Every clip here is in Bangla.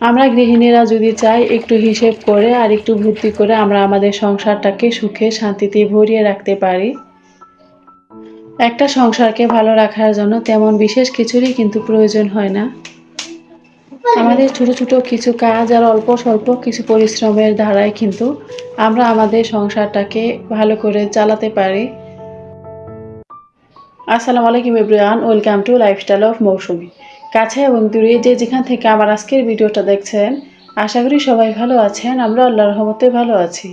আমরা গৃহিণীরা যদি চাই, একটু হিসেব করে আর একটু বুদ্ধি করে আমরা আমাদের সংসারটাকে সুখে শান্তিতে ভরিয়ে রাখতে পারি। একটা সংসারকে ভালো রাখার জন্য তেমন বিশেষ কিছুরই কিন্তু প্রয়োজন হয় না। আমাদের ছোট ছোট কিছু কাজ আর অল্প স্বল্প কিছু পরিশ্রমের দ্বারাই কিন্তু আমরা আমাদের সংসারটাকে ভালো করে চালাতে পারি। আসসালামু আলাইকুম everyone, welcome to lifestyle of Moushumi. কাছে এবং দূরে যে যেখান থেকে আমার আজকের ভিডিওটা দেখছেন, আশা করি সবাই ভালো আছেন, আমরা আল্লাহর রহমতে ভালো আছি।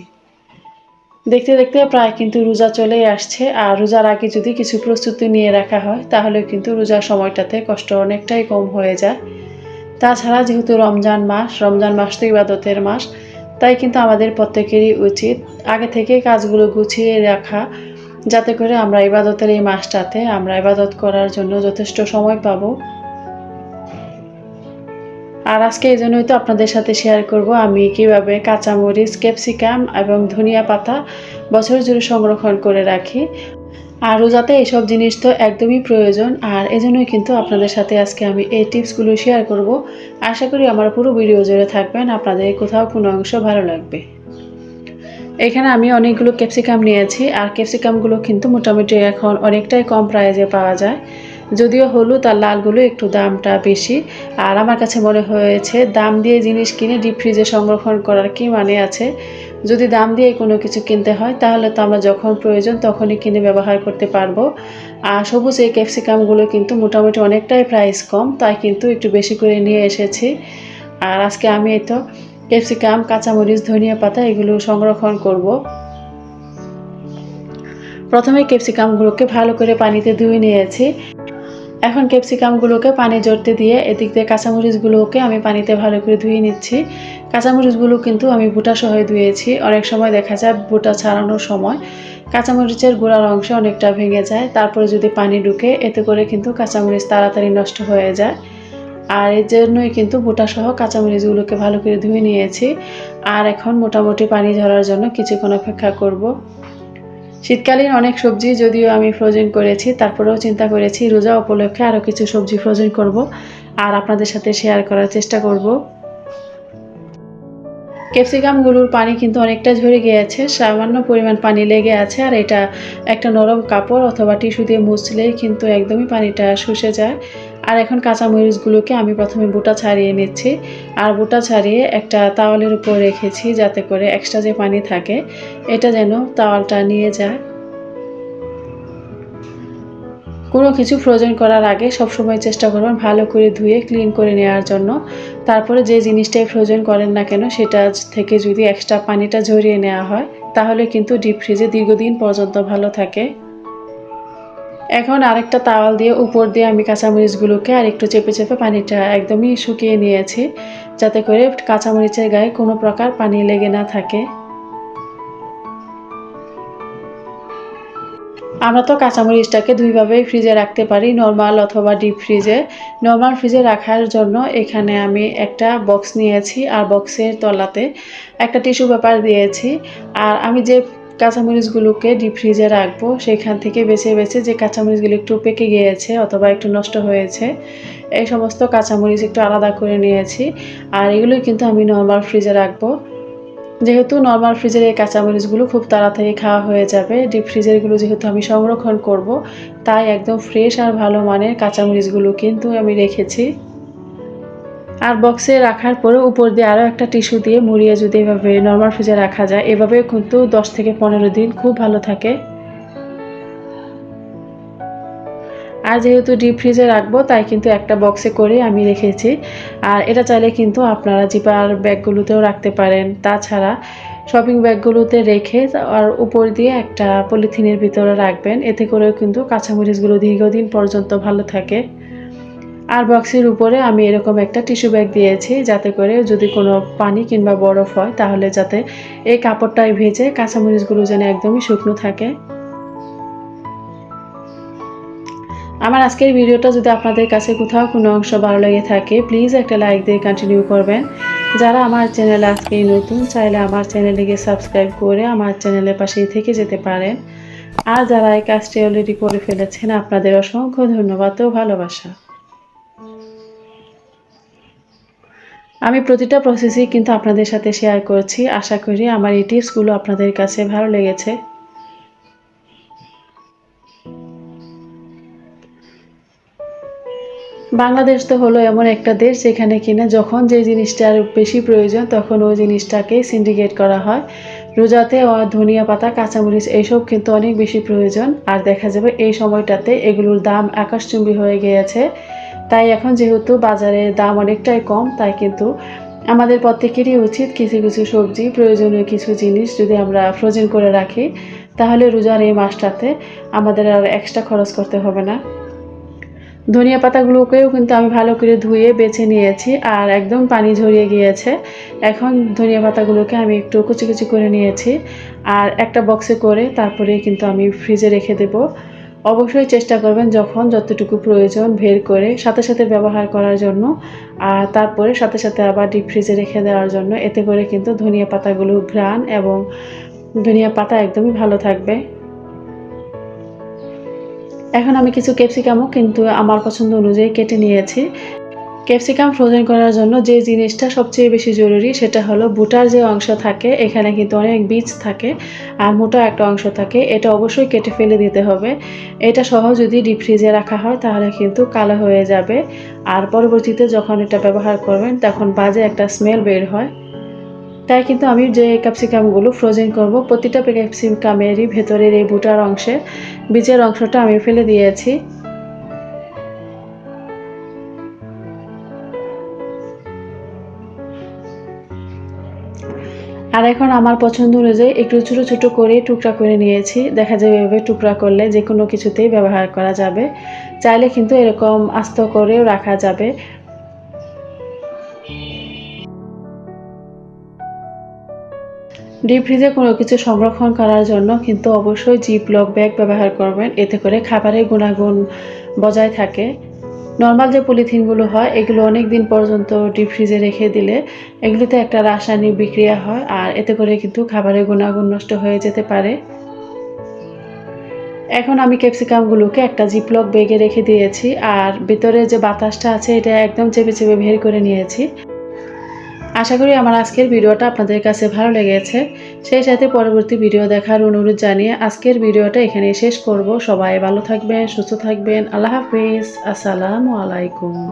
দেখতে দেখতে প্রায় কিন্তু রোজা চলেই আসছে, আর রোজার আগে যদি কিছু প্রস্তুতি নিয়ে রাখা হয় তাহলে কিন্তু রোজার সময়টাতে কষ্ট অনেকটাই কম হয়ে যায়। তাছাড়া যেহেতু রমজান মাস রমজান মাস তো ইবাদতের মাস, তাই কিন্তু আমাদের প্রত্যেকেরই উচিত আগে থেকে কাজগুলো গুছিয়ে রাখা, যাতে করে আমরা ইবাদতের এই মাসটাতে আমরা ইবাদত করার জন্য যথেষ্ট সময় পাবো। আর আজকে এই জন্যই তো আপনাদের সাথে শেয়ার করব আমি কীভাবে কাঁচামরিচ ক্যাপসিকাম এবং ধনিয়া পাতা বছর জুড়ে সংরক্ষণ করে রাখি। আর রোজাতে এইসব জিনিস তো একদমই প্রয়োজন। আর এজন্যই কিন্তু আপনাদের সাথে আজকে আমি এই টিপসগুলো শেয়ার করব। আশা করি আমার পুরো ভিডিও জুড়ে থাকবেন। আপনাদের কোথাও কোনো অংশ ভালো লাগবে। এখানে আমি অনেকগুলো ক্যাপসিকাম নিয়েছি। আর ক্যাপসিকামগুলো কিন্তু মোটামুটি এখন অনেকটাই কম প্রাইজে পাওয়া যায়। যদিও হলুদ আর লালগুলো একটু দামটা বেশি। আর আমার কাছে মনে হয়েছে, দাম দিয়ে জিনিস কিনে ডিপ ফ্রিজে সংরক্ষণ করার কি মানে আছে? যদি দাম দিয়ে কোনো কিছু কিনতে হয়, তাহলে তো আমরা যখন প্রয়োজন তখনই কিনে ব্যবহার করতে পারব। আর সবুজ এই ক্যাপসিকামগুলো কিন্তু মোটামুটি অনেকটাই প্রাইস কম, তাই কিন্তু একটু বেশি করে নিয়ে এসেছি। আর আজকে আমি এই তো ক্যাপসিকাম, কাঁচামরিচ, ধনিয়া পাতা এগুলো সংরক্ষণ করব। প্রথমে ক্যাপসিকামগুলোকে ভালো করে পানিতে ধুয়ে নিয়েছি। এখন ক্যাপসিকামগুলোকে পানি জড়তে দিয়ে এদিক দিয়ে কাঁচামরিচগুলোকে আমি পানিতে ভালো করে ধুয়ে নিচ্ছি। কাঁচামরিচগুলো কিন্তু আমি বুটা সহ ধুয়েছি। অনেক সময় দেখা যায় বুটা ছাড়ানোর সময় কাঁচামরিচের গোড়ার অংশ অনেকটা ভেঙে যায়। তারপরে যদি পানি ঢুকে, এতে করে কিন্তু কাঁচামরিচ তাড়াতাড়ি নষ্ট হয়ে যায়। আর এর জন্যই কিন্তু বুটা সহ কাঁচামরিচগুলোকে ভালো করে ধুয়ে নিয়েছি। আর এখন মোটামুটি পানি ঝরার জন্য কিছুক্ষণ অপেক্ষা করব। শীতকালীন অনেক সবজি যদিও আমি ফ্রোজেন করেছি, তারপরেও চিন্তা করেছি, রোজা উপলক্ষে আরও কিছু সবজি ফ্রোজেন করব আর আপনাদের সাথে শেয়ার করার চেষ্টা করব। ক্যাপসিকামগুলোর পানি কিন্তু অনেকটা ঝরে গিয়েছে, সামান্য পরিমাণ পানি লেগে আছে আর এটা একটা নরম কাপড় অথবা টিস্যু দিয়ে মুছলেই কিন্তু একদমই পানিটা শুষে যায়। আর এখন কাঁচামরিচগুলোকে আমি প্রথমে বুটা ছাড়িয়ে নিচ্ছি। আর বুটা ছাড়িয়ে একটা তাওয়ালের উপর রেখেছি যাতে করে এক্সট্রা যে পানি থাকে, এটা যেন তাওয়ালটা নিয়ে যায়। কোনো কিছু ফ্রোজেন করার আগে সবসময় চেষ্টা করবেন ভালো করে ধুয়ে ক্লিন করে নেওয়ার জন্য। তারপরে যে জিনিসটাই ফ্রোজেন করেন না কেন, সেটা থেকে যদি এক্সট্রা পানিটা ঝরিয়ে নেওয়া হয়, তাহলে কিন্তু ডিপ ফ্রিজে দীর্ঘদিন পর্যন্ত ভালো থাকে। এখন আরেকটা তাওয়াল দিয়ে উপর দিয়ে আমি কাঁচামরিচগুলোকে আর একটু চেপে চেপে পানিটা একদমই শুকিয়ে নিয়েছি, যাতে করে কাঁচামরিচের গায়ে কোনো প্রকার পানি লেগে না থাকে। আমরা তো কাঁচামরিচটাকে দুইভাবেই ফ্রিজে রাখতে পারি, নর্মাল অথবা ডিপ ফ্রিজে। নর্মাল ফ্রিজে রাখার জন্য এখানে আমি একটা বক্স নিয়েছি, আর বক্সের তলাতে একটা টিস্যু পেপার দিয়েছি। আর আমি যে কাঁচামরিচগুলোকে ডিপ ফ্রিজে রাখব। সেখান থেকে বেছে বেছে যে কাঁচামরিচগুলো একটু পেকে গিয়েছে অথবা একটু নষ্ট হয়েছে, এই সমস্ত কাঁচামরিচ একটু আলাদা করে নিয়েছি। আর এগুলোই কিন্তু আমি নর্মাল ফ্রিজে রাখব। যেহেতু নর্মাল ফ্রিজের এই কাঁচামরিচগুলো খুব তাড়াতাড়ি খাওয়া হয়ে যাবে ডিপ ফ্রিজেরগুলো যেহেতু আমি সংরক্ষণ করব, তাই একদম ফ্রেশ আর ভালো মানের কাঁচামরিচগুলো কিন্তু আমি রেখেছি। আর বক্সে রাখার পরে উপর দিয়ে আরও একটা টিস্যু দিয়ে মুড়িয়ে যদি এভাবে নর্মাল ফ্রিজে রাখা যায় এভাবে কিন্তু দশ থেকে পনেরো দিন খুব ভালো থাকে। আর যেহেতু ডিপ ফ্রিজে রাখব, তাই কিন্তু একটা বক্সে করে আমি রেখেছি। আর এটা চাইলে কিন্তু আপনারা জিপার ব্যাগগুলোতেও রাখতে পারেন। তাছাড়া শপিং ব্যাগগুলোতে রেখে আর উপর দিয়ে একটা পলিথিনের ভিতরে রাখবেন। এতে করেও কিন্তু কাঁচামরিচগুলো দীর্ঘদিন পর্যন্ত ভালো থাকে। আর বক্সের উপরে আমি এরকম একটা টিস্যু ব্যাগ দিয়েছি যাতে করে যদি কোনো পানি কিংবা বরফ হয়, তাহলে যাতে এই কাপড়টাই ভেজে কাঁচামরিচগুলো যেন একদমই শুকনো থাকে। আমার আজকের ভিডিওটা যদি আপনাদের কাছে কোথাও কোনো অংশ ভালো লেগে থাকে প্লিজ একটা লাইক দিয়ে কন্টিনিউ করবেন। যারা আমার চ্যানেলে আজকে নতুন, চাইলে আমার চ্যানেলটিকে সাবস্ক্রাইব করে আমার চ্যানেলের পাশেই থেকে যেতে পারেন। আর যারা এই কাজটি অলরেডি করে ফেলেছেন, আপনাদের অসংখ্য ধন্যবাদ ও ভালোবাসা। আমি প্রতিটা প্রসেসই কিন্তু আপনাদের সাথে শেয়ার করছি। আশা করি আমার এই টিপসগুলো আপনাদের কাছে ভালো লেগেছে। বাংলাদেশ তো হলো এমন একটা দেশ যেখানে কিনা যখন যে জিনিসটার বেশি প্রয়োজন, তখন ওই জিনিসটাকে সিন্ডিকেট করা হয়। রোজাতে ধনিয়া পাতা, কাঁচামরিচ এইসব কিন্তু অনেক বেশি প্রয়োজন। আর দেখা যাবে এই সময়টাতে এগুলোর দাম আকাশচুম্বী হয়ে গিয়েছে। তাই এখন যেহেতু বাজারে দাম অনেকটাই কম, তাই কিন্তু আমাদের প্রত্যেকেরই উচিত কিছু কিছু সবজি, প্রয়োজনীয় কিছু জিনিস যদি আমরা ফ্রোজেন করে রাখি, তাহলে রোজার এই মাসটাতে আমাদের আর এক্সট্রা খরচ করতে হবে না। ধনিয়া পাতাগুলোকেও কিন্তু আমি ভালো করে ধুয়ে বেছে নিয়েছি আর একদম পানি ঝরিয়ে গিয়েছে। এখন ধনিয়া পাতাগুলোকে আমি একটু কুচি কুচি করে নিয়েছি আর একটা বক্সে করে তারপরে কিন্তু আমি ফ্রিজে রেখে দেব। অবশ্যই চেষ্টা করবেন যখন যতটুকু প্রয়োজন বের করে সাথে সাথে ব্যবহার করার জন্য, আর তারপরে সাথে সাথে আবার ডিপ ফ্রিজে রেখে দেওয়ার জন্য। এতে করে কিন্তু ধনিয়া পাতাগুলো ঘ্রাণ এবং ধনিয়া পাতা একদমই ভালো থাকবে। এখন আমি কিছু ক্যাপসিকামও কিন্তু আমার পছন্দ অনুযায়ী কেটে নিয়েছি। ক্যাপসিকাম ফ্রোজেন করার জন্য যে জিনিসটা সবচেয়ে বেশি জরুরি সেটা হলো বুটার যে অংশ থাকে, এখানে কিন্তু অনেক বীজ থাকে আর মোটা একটা অংশ থাকে, এটা অবশ্যই কেটে ফেলে দিতে হবে। এটা সহ যদি ডিপ ফ্রিজে রাখা হয় তাহলে কিন্তু কালো হয়ে যাবে। আর পরবর্তীতে যখন এটা ব্যবহার করবেন তখন বাজে একটা স্মেল বের হয়। তাই কিন্তু আমি যে ক্যাপসিকামগুলো ফ্রোজেন করব, প্রতিটা ক্যাপসিকামেরই ভেতরের এই বুটার অংশে, বীজের অংশটা আমি ফেলে দিয়েছি। আর এখন আমার পছন্দ অনুযায়ী একটু ছোটো ছোটো করে টুকরা করে নিয়েছি। দেখা যাবে এভাবে টুকরা করলে যে কোনো কিছুতেই ব্যবহার করা যাবে। চাইলে কিন্তু এরকম আস্ত করেও রাখা যাবে। ডিপ ফ্রিজে কোনো কিছু সংরক্ষণ করার জন্য কিন্তু অবশ্যই জিপ লক ব্যাগ ব্যবহার করবেন। এতে করে খাবারের গুণাগুণ বজায় থাকে। নর্মাল যে পলিথিনগুলো হয়, এগুলো অনেক দিন পর্যন্ত ডিপ ফ্রিজে রেখে দিলে এগুলোতে একটা রাসায়নিক বিক্রিয়া হয় আর এতে করে কিন্তু খাবারের গুণাগুণ নষ্ট হয়ে যেতে পারে। এখন আমি ক্যাপসিকামগুলোকে একটা জিপলক বেগে রেখে দিয়েছি আর ভিতরে যে বাতাসটা আছে, এটা একদম চেপে চেপে বের করে নিয়েছি। আশা করি আমার আজকের ভিডিওটা আপনাদের কাছে ভালো লেগেছে। সেই সাথে পরবর্তী ভিডিও দেখার অনুরোধ জানিয়ে আজকের ভিডিওটা এখানে শেষ করব। সবাই ভালো থাকবেন, সুস্থ থাকবেন। আল্লাহ হাফিজ। আসসালামু আলাইকুম।